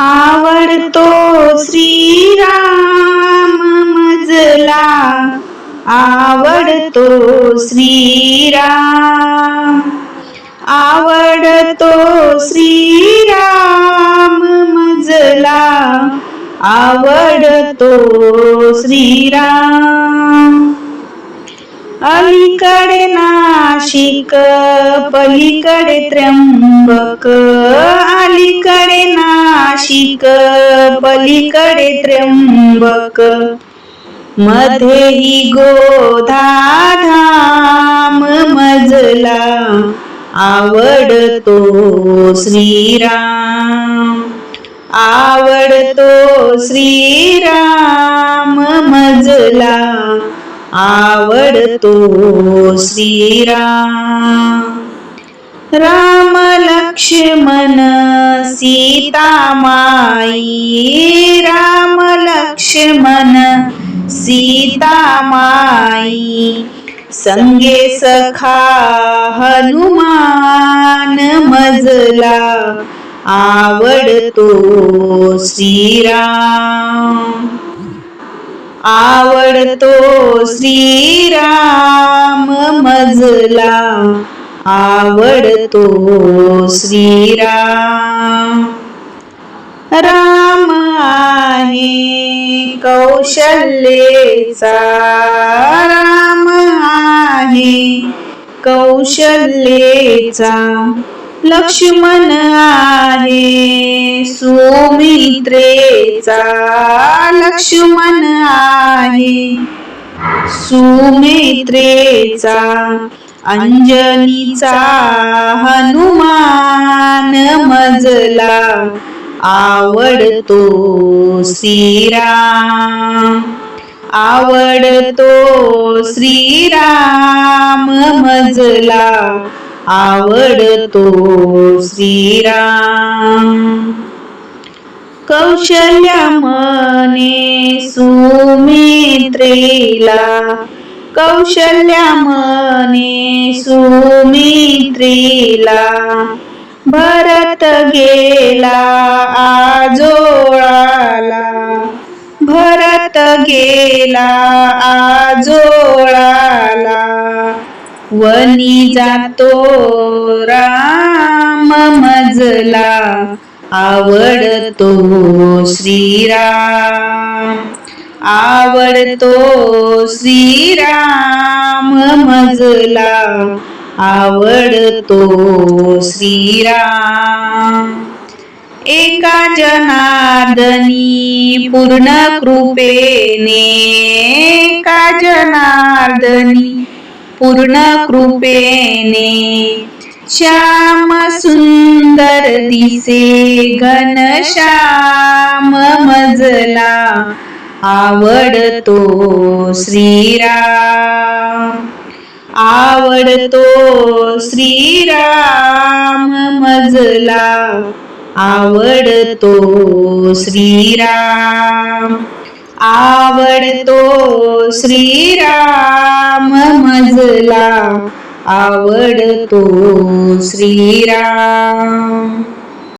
आवडतो श्रीराम मजला. आवडतो श्रीराम. आवडतो श्रीराम मजला. आवडतो श्रीराम. अलीकडे नाशिक पलीकडे त्र्यंबक अलीकडे ना नाशिक पलीकडे त्र्यंबक. मध्येही गोधाधाम मजला आवडतो श्रीराम. आवडतो श्रीराम मजला आवडतो श्रीराम. रामला लक्ष्मण सीता माई राम लक्ष्मण सीता माई संगे सखा हनुमान मजला आवडतो श्रीराम आवडतो श्रीराम मजला आवडतो श्रीराम. राम आहे कौशल्येचा. राम आहे कौशल्येचा. लक्ष्मण आहे सुमित्रेचा. लक्ष्मण आहे सुमित्रेचा. अंजनीचा हनुमान मजला आवडतो श्रीराम. आवडतो श्रीराम मजला आवडतो श्रीराम. कौशल्या मने सुमित्रेला कौशल्या मने सुमित्रीला भरत गेला आजोळाला. भरत गेला आजोळाला. वनी जातो राम मजला आवडतो श्रीराम. आवडतो श्रीराम मजला. आवडतो श्रीराम. एका जनार्दनी पूर्ण कृपेने एका जनार्दनी पूर्ण कृपेने श्याम सुंदर दिसे घनश्याम श्याम आवडतो श्रीराम. आवडतो श्रीराम मजला. आवडतो श्रीराम. आवडतो श्रीराम मजला. आवडतो श्रीराम.